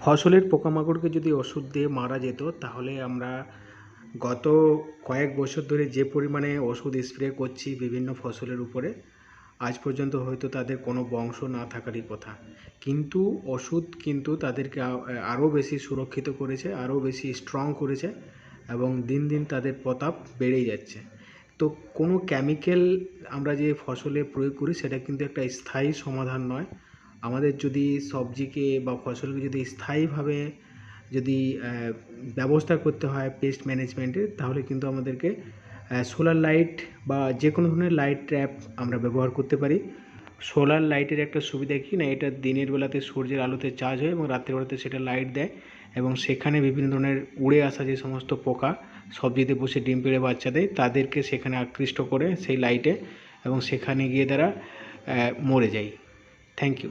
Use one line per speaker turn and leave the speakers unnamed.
ফসলের পোকামাকড়কে যদি ওষুধ দিয়ে মারা যেত, তাহলে আমরা গত কয়েক বছর ধরে যে পরিমাণে ওষুধ স্প্রে করছি বিভিন্ন ফসলের উপরে, আজ পর্যন্ত হয়তো তাদের কোনো বংশ না থাকারই কথা। কিন্তু ওষুধ কিন্তু তাদেরকে আরও বেশি সুরক্ষিত করেছে, আরও বেশি স্ট্রং করেছে এবং দিন দিন তাদের প্রতাপ বেড়েই যাচ্ছে। তো কোনো কেমিক্যাল আমরা যে ফসলে প্রয়োগ করি, সেটা কিন্তু একটা স্থায়ী সমাধান নয়। আমাদের যদি সবজিকে বা ফসলকে যদি স্থায়ীভাবে যদি ব্যবস্থা করতে হয় পেস্ট ম্যানেজমেন্টের তাহলে কিন্তু আমাদেরকে সোলার লাইট বা যে কোনো ধরনের লাইট ট্র্যাপ আমরা ব্যবহার করতে পারি। সোলার লাইটের একটা সুবিধা কি না, এটা দিনের বেলাতে সূর্যের আলোতে চার্জ হয় এবং রাত্রের বেলাতে সেটা লাইট দেয় এবং সেখানে বিভিন্ন ধরনের উড়ে আসা যে সমস্ত পোকা, সবজিতে বসে ডিম পেড়ে বাচ্চা দেয়, তাদেরকে সেখানে আকৃষ্ট করে সেই লাইটে এবং সেখানে গিয়ে তারা মরে যায়। Thank you